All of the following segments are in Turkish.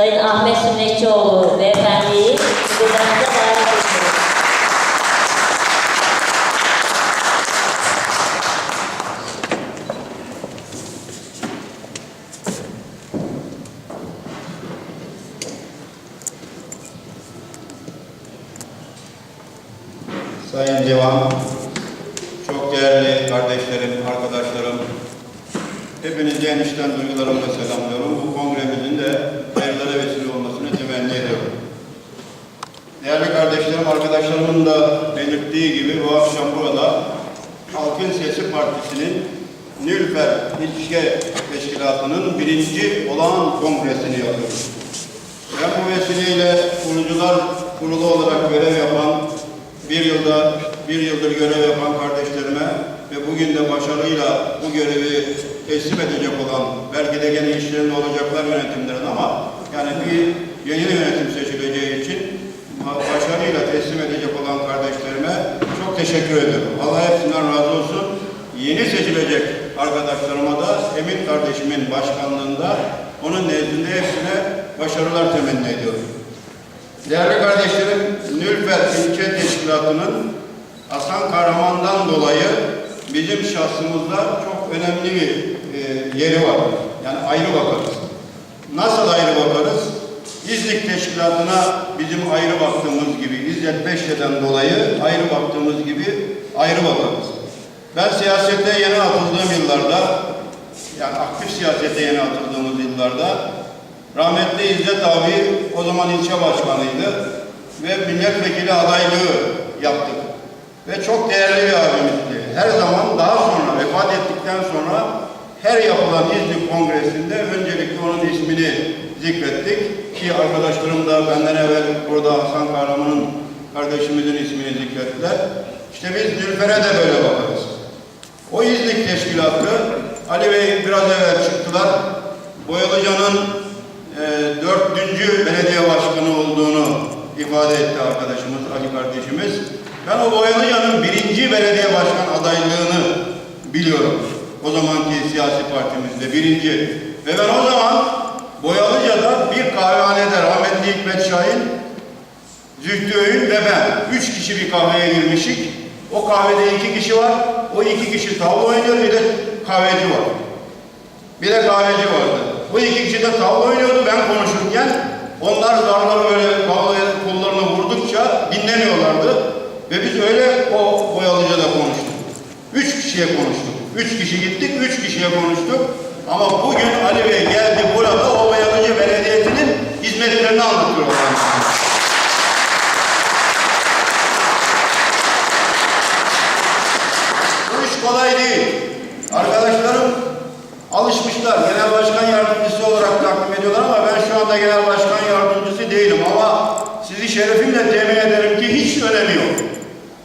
Sayın Ahmet Sünnetçioğlu beyefendiyi huzurlarınıza davet ediyoruz. Sayın Divan, çok değerli kardeşlerim, arkadaşlarım, hepinizi en içten duygularımla selamlıyorum. Bu kongremizin de hayırlara vesile olmasını temenni ediyorum. Değerli kardeşlerim, arkadaşlarımın da belirttiği gibi bu akşam burada Halkın Sesi Partisi'nin Nülfer İlçe Teşkilatı'nın birinci olağan kongresini yapıyoruz. Ben bu vesileyle kurucular kurulu olarak görev yapan, bir yılda bir yıldır görev yapan kardeşlerime ve bugün de başarıyla bu görevi teslim edecek olan, belki de gene işlerinde olacaklar yönetimlerin ama yani bir yeni yönetim için başarıyla teslim edecek olan kardeşlerime çok teşekkür ediyorum. Allah hepsinden razı olsun. Yeni seçilecek arkadaşlarıma da Emin kardeşimin başkanlığında onun nezdinde hepsine başarılar temenni ediyorum. Değerli kardeşlerim, Nülfer İlçe Teşkilatı'nın Hasan Kahraman'dan dolayı bizim şahsımızda çok önemli bir e, yeri var. Yani ayrı bakarız. Nasıl ayrı bakarız? İznik Teşkilatı'na bizim ayrı baktığımız gibi, İzzet Beşte'den dolayı ayrı baktığımız gibi ayrı bakarız. Ben siyasete yeni atıldığım yıllarda, yani aktif siyasete yeni atıldığımız yıllarda rahmetli İzzet abi o zaman ilçe başkanıydı ve milletvekili adaylığı yaptık. Ve çok değerli bir abimizdi. Her zaman daha sonra vefat ettikten sonra her yapılan İznik Kongresi'nde öncelikle onun ismini zikrettik. Ki arkadaşlarım da benden evvel burada Hasan Kahraman'ın kardeşimizin ismini zikrettiler. İşte biz Nülfer'e de böyle bakarız. O İznik Teşkilatı, Ali Bey biraz evvel çıktılar. Boyalıca'nın e, dördüncü belediye başkanı olduğunu ifade etti arkadaşımız, Ali kardeşimiz. Ben o Boyalıca'nın birinci belediye başkan adaylığını biliyorum. O zamanki siyasi partimizde birinci. Ve ben o zaman Boyalıca'da bir kahvehanede rahmetli Hikmet Şahin, Zühtü Öğün ve ben. Üç kişi bir kahveye girmişik. O kahvede iki kişi var. O iki kişi tavla oynuyor bir de kahveci var. Bir de kahveci vardı. Bu iki kişi de tavla oynuyordu ben konuşurken. Onlar zarları böyle tavlaya kollarına vurdukça dinlemiyorlardı. Ve biz öyle o boyalıcada konuştuk. Üç kişiye konuştuk. Üç kişi gittik, üç kişiye konuştuk. Ama bugün Ali Bey geldi burada o boyalıcı belediyesinin hizmetlerini anlatıyor. Bu iş kolay değil. Arkadaşlarım alışmışlar. Genel başkan yardımcısı olarak takdim ediyorlar ama ben şu anda genel başkan yardımcısı değilim ama sizi şerefimle temin ederim ki hiç önemi yok.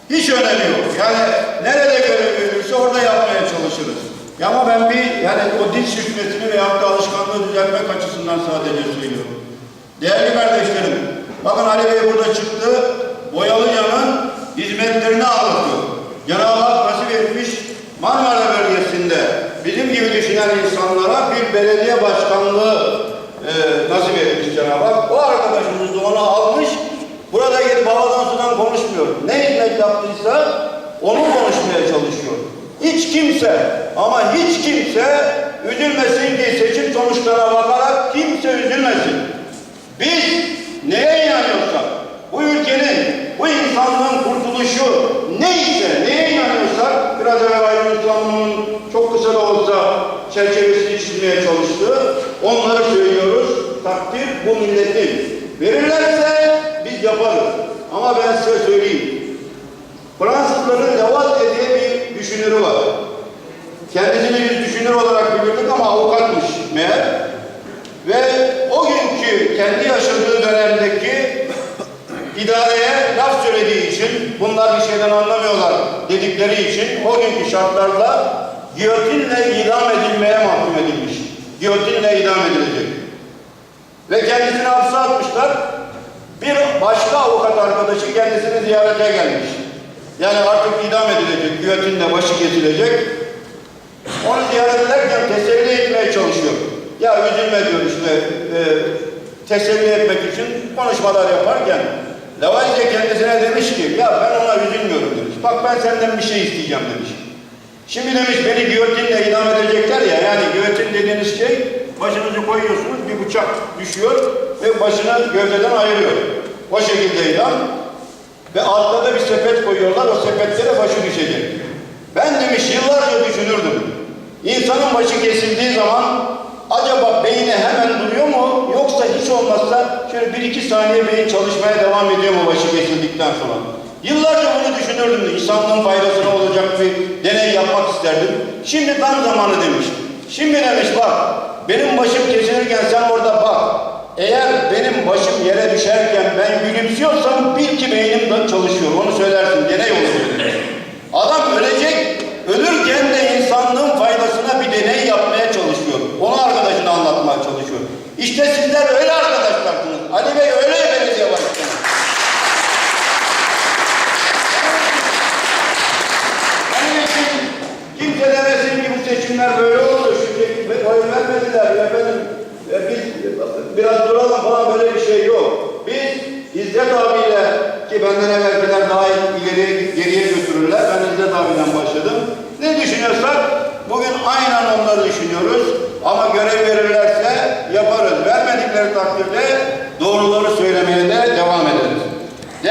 Hiç önemi yok. Yani nerede görev verilirse orada yapmaya çalışırız. Ya ama ben bir yani o dil sürtmesini veyahut da alışkanlığı düzeltmek açısından sadece söylüyorum. Değerli kardeşlerim, bakın Ali Bey burada çıktı, Boyalıca'nın hizmetlerini anlattı. Cenab-ı Hak nasip etmiş, Marmara bölgesinde bizim gibi düşünen insanlara bir belediye başkanlığı e, nasip etmiş Cenab-ı Hak. O arkadaşımız da onu almış, burada gidip babadan sudan konuşmuyor. Ne hizmet yaptıysa onu konuşmaya çalışıyor. Kimse ama hiç kimse üzülmesin ki seçim sonuçlarına bakarak kimse üzülmesin. Biz neye inanıyorsak, bu ülkenin, bu insanlığın kurtuluşu neyse, neye inanıyorsak, biraz evvel Aydın çok kısa da olsa çerçevesini çizmeye çalıştı. Onları söylüyoruz. Takdir bu milletin. Verirlerse biz yaparız. Ama ben size söyleyeyim. Fransızların Lavalle diye bir düşünürü var. Kendisini biz düşünür olarak bilirdik ama avukatmış meğer. Ve o günkü kendi yaşadığı dönemdeki idareye laf söylediği için, bunlar bir şeyden anlamıyorlar dedikleri için o günkü şartlarla giyotinle idam edilmeye mahkum edilmiş. Giyotinle idam edilecek. Ve kendisini hapse atmışlar. Bir başka avukat arkadaşı kendisini ziyarete gelmiş. Yani artık idam edilecek, giyotinle başı kesilecek. Ziyaret ederken teselli etmeye çalışıyor. Ya üzülme diyor işte, e, teselli etmek için konuşmalar yaparken Lavaziye kendisine demiş ki ya ben ona üzülmüyorum demiş. Bak ben senden bir şey isteyeceğim demiş. Şimdi demiş beni giyotinle idam edecekler ya yani giyotin dediğiniz şey başınızı koyuyorsunuz bir bıçak düşüyor ve başını gövdeden ayırıyor. O şekilde idam ve altta da bir sepet koyuyorlar o sepette de başı düşecek. Ben demiş yıllarca düşünürdüm. İnsanın başı kesildiği zaman acaba beyni hemen duruyor mu yoksa hiç olmazsa şöyle bir iki saniye beyin çalışmaya devam ediyor mu başı kesildikten sonra? Yıllarca bunu düşünürdüm. İnsanlığın faydasına olacak bir deney yapmak isterdim. Şimdi tam zamanı demiş. Şimdi demiş bak benim başım kesilirken sen orada bak. Eğer benim başım yere düşerken ben gülümsüyorsam bil ki beynim çalışıyor. Onu söylersin. Deney olur. Adam ölecek. Ölürken de insanlığın faydasına bir deney yapmaya çalışıyor. Onu arkadaşına anlatmaya çalışıyor. İşte sizler öyle arkadaşlarsınız. Ali Bey öyle belediye başkanı. Onun için kimse demesin ki bu seçimler böyle oldu. Şimdi oy vermediler. Efendim, e, biz biraz duralım falan böyle bir şey yok. Biz İzzet abiyle ki benden evvelkiler daha ileri geriye götürürler. Ben İzzet abiden başladım. Ne düşünüyorsak bugün aynen onları düşünüyoruz. Ama görev verirlerse yaparız. Vermedikleri takdirde doğruları söylemeye de devam ederiz.